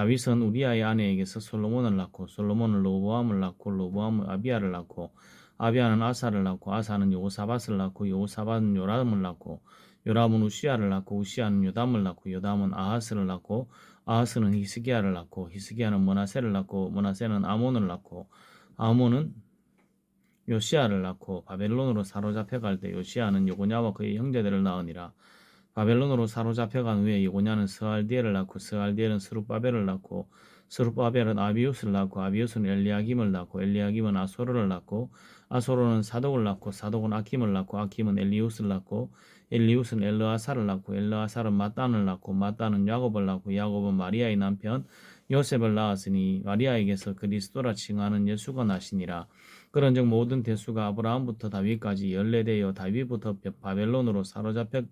다윗은 우리아의 아내에게서 솔로몬을 낳고 솔로몬은 로보암을 낳고 로보암은 아비아를 낳고 아비아는 아사를 낳고 아사는 요사밧을 낳고 요사밧은 요람을 낳고 요람은 우시아를 낳고 우시아는 요담을 낳고 요담은 아하스를 낳고 아하스는 히스기야를 낳고 히스기야는 머나세를 낳고 머나세는 아몬을 낳고 아몬은 요시아를 낳고 바벨론으로 사로잡혀 갈 때 요시아는 요고냐와 그의 형제들을 낳으니라 바벨론으로 사로잡혀간 후에 요고냐는 스알디엘을 낳고 스알디엘은 스룹바벨을 낳고 스룹바벨은 아비우스를 낳고 아비우스는 엘리야김을 낳고 엘리야김은 아소르를 낳고 아소르는 사독을 낳고 사독은 아킴을 낳고 아킴은 엘리우스를 낳고 엘리우스는 엘르아사를 낳고 엘르아사는 마단을 낳고 마단은 야곱을 낳고 야곱은 마리아의 남편 요셉을 낳았으니 마리아에게서 그리스도라 칭하는 예수가 나시니라. 그런즉 모든 대수가 아브라함부터 다윗까지 열네되어 다윗부터 바벨론으로 사로잡혀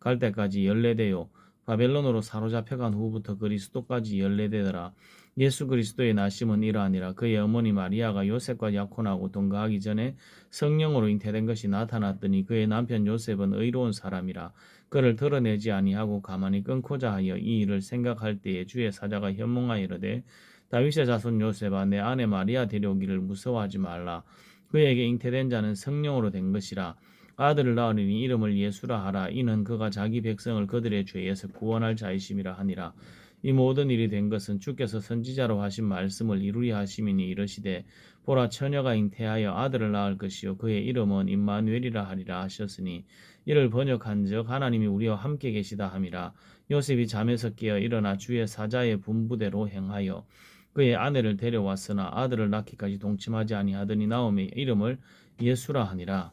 갈 때까지 열네되요 바벨론으로 사로잡혀간 후부터 그리스도까지 열네되더라. 예수 그리스도의 나심은 이러하니라. 그의 어머니 마리아가 요셉과 약혼하고 동거하기 전에 성령으로 잉태된 것이 나타났더니 그의 남편 요셉은 의로운 사람이라. 그를 드러내지 아니하고 가만히 끊고자 하여 이 일을 생각할 때에 주의 사자가 현몽하여 이르되 다윗의 자손 요셉아 내 아내 마리아 데려오기를 무서워하지 말라. 그에게 잉태된 자는 성령으로 된 것이라. 아들을 낳으니 이름을 예수라 하라. 이는 그가 자기 백성을 그들의 죄에서 구원할 자이심이라 하니라. 이 모든 일이 된 것은 주께서 선지자로 하신 말씀을 이루려 하심이니 이르시되 보라 처녀가 잉태하여 아들을 낳을 것이요 그의 이름은 임마누엘이라 하리라 하셨으니 이를 번역한즉 하나님이 우리와 함께 계시다 함이라 요셉이 잠에서 깨어 일어나 주의 사자의 분부대로 행하여 그의 아내를 데려왔으나 아들을 낳기까지 동침하지 아니하더니 나오미 이름을 예수라 하니라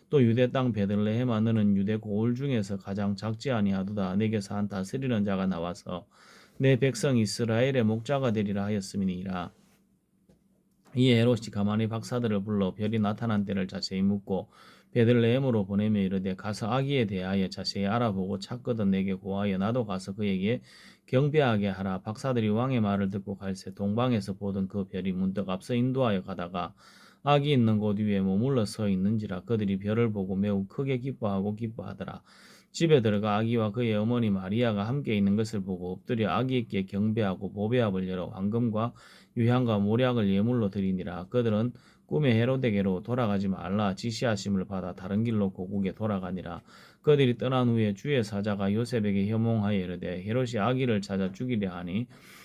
또 유대 땅 베들레헴 하늘은 유대 고을 중에서 가장 작지 아니하도다. 내게서 한 다스리는 자가 나와서 내 백성 이스라엘의 목자가 되리라 하였음이니라. 이에 헤롯이 가만히 박사들을 불러 별이 나타난 때를 자세히 묻고 베들레헴으로 보내며 이르되 가서 아기에 대하여 자세히 알아보고 찾거든 내게 고하여 나도 가서 그에게 경배하게 하라. 박사들이 왕의 말을 듣고 갈새 동방에서 보던 그 별이 문득 앞서 인도하여 가다가 아기 있는 곳 위에 머물러 서 있는지라 그들이 별을 보고 매우 크게 기뻐하고 기뻐하더라. 집에 들어가 아기와 그의 어머니 마리아가 함께 있는 것을 보고 엎드려 아기에게 경배하고 보배합을 열어 황금과 유향과 모략을 예물로 드리니라. 그들은 꿈에 헤로데게로 돌아가지 말라 지시하심을 받아 다른 길로 고국에 돌아가니라. 그들이 떠난 후에 주의 사자가 요셉에게 혐몽하여 이르되 헤롯이 아기를 찾아 죽이려 하니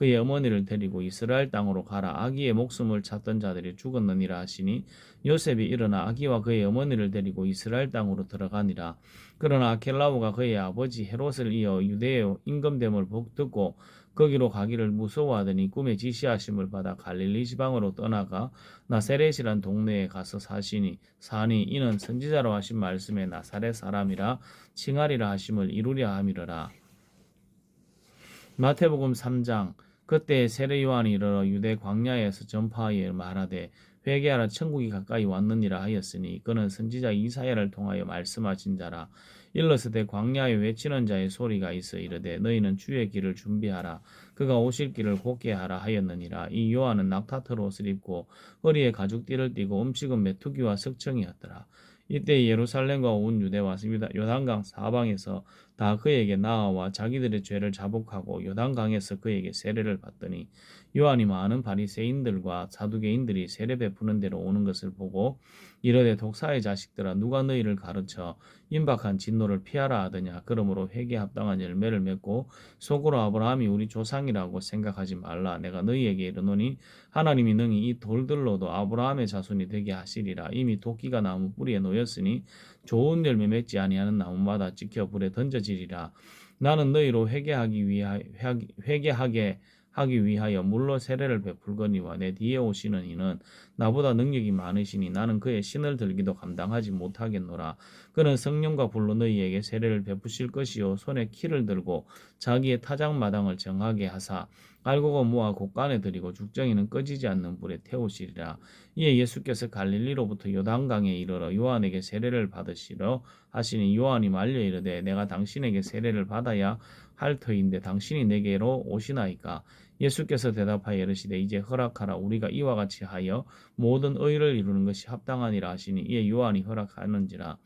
그의 어머니를 데리고 이스라엘 땅으로 가라 아기의 목숨을 찾던 자들이 죽었느니라 하시니 요셉이 일어나 아기와 그의 어머니를 데리고 이스라엘 땅으로 들어가니라 그러나 아켈라오가 그의 아버지 헤롯을 이어 유대의 임금됨을 듣고 거기로 가기를 무서워하더니 꿈에 지시하심을 받아 갈릴리 지방으로 떠나가 나세렛이란 동네에 가서 사시니 사니 이는 선지자로 하신 말씀에 나사렛 사람이라 칭하리라 하심을 이루려 함이러라. 마태복음 3장 그때 세례 요한이 이르러 유대 광야에서 전파하여 말하되 회개하라 천국이 가까이 왔느니라 하였으니 그는 선지자 이사야를 통하여 말씀하신 자라. 일러스되 광야에 외치는 자의 소리가 있어 이르되 너희는 주의 길을 준비하라. 그가 오실 길을 곧게 하라 하였느니라. 이 요한은 낙타털 옷을 입고 허리에 가죽띠를 띠고 음식은 메투기와 석청이었더라 이때 예루살렘과 온 유대와 요단강 사방에서 다 그에게 나아와 자기들의 죄를 자복하고 요단강에서 그에게 세례를 받더니 요한이 많은 바리새인들과 사두개인들이 세례 베푸는 대로 오는 것을 보고 이르되 독사의 자식들아 누가 너희를 가르쳐 임박한 진노를 피하라 하더냐? 그러므로 회개 합당한 열매를 맺고 속으로 아브라함이 우리 조상이라고 생각하지 말라. 내가 너희에게 이르노니 하나님이 능히 이 돌들로도 아브라함의 자손이 되게 하시리라. 이미 도끼가 나무 뿌리에 놓였으니 좋은 열매 맺지 아니하는 나무마다 찍혀 불에 던져지리라. 나는 너희로 회개하기 위하 회개하게 하기 위하여 물로 세례를 베풀거니와 내 뒤에 오시는 이는 나보다 능력이 많으시니 나는 그의 신을 들기도 감당하지 못하겠노라. 그는 성령과 불로 너희에게 세례를 베푸실 것이요. 손에 키를 들고 자기의 타작 마당을 정하게 하사 알곡을 모아 곳간에 들이고 죽정이는 꺼지지 않는 불에 태우시리라. 이에 예수께서 갈릴리로부터 요단강에 이르러 요한에게 세례를 받으시러 하시니 요한이 말려 이르되 내가 당신에게 세례를 받아야 할 터인데 당신이 내게로 오시나이까? 예수께서 대답하여 이르시되 이제 허락하라. 우리가 이와 같이 하여 모든 의를 이루는 것이 합당하니라 하시니 이에 요한이 허락하는지라.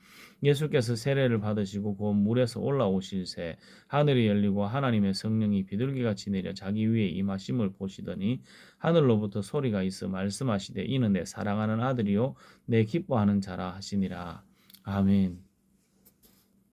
예수께서 세례를 받으시고 곧 물에서 올라오실새 하늘이 열리고 하나님의 성령이 비둘기같이 내려 자기 위에 임하심을 보시더니 하늘로부터 소리가 있어 말씀하시되 이는 내 사랑하는 아들이요 내 기뻐하는 자라 하시니라. 아멘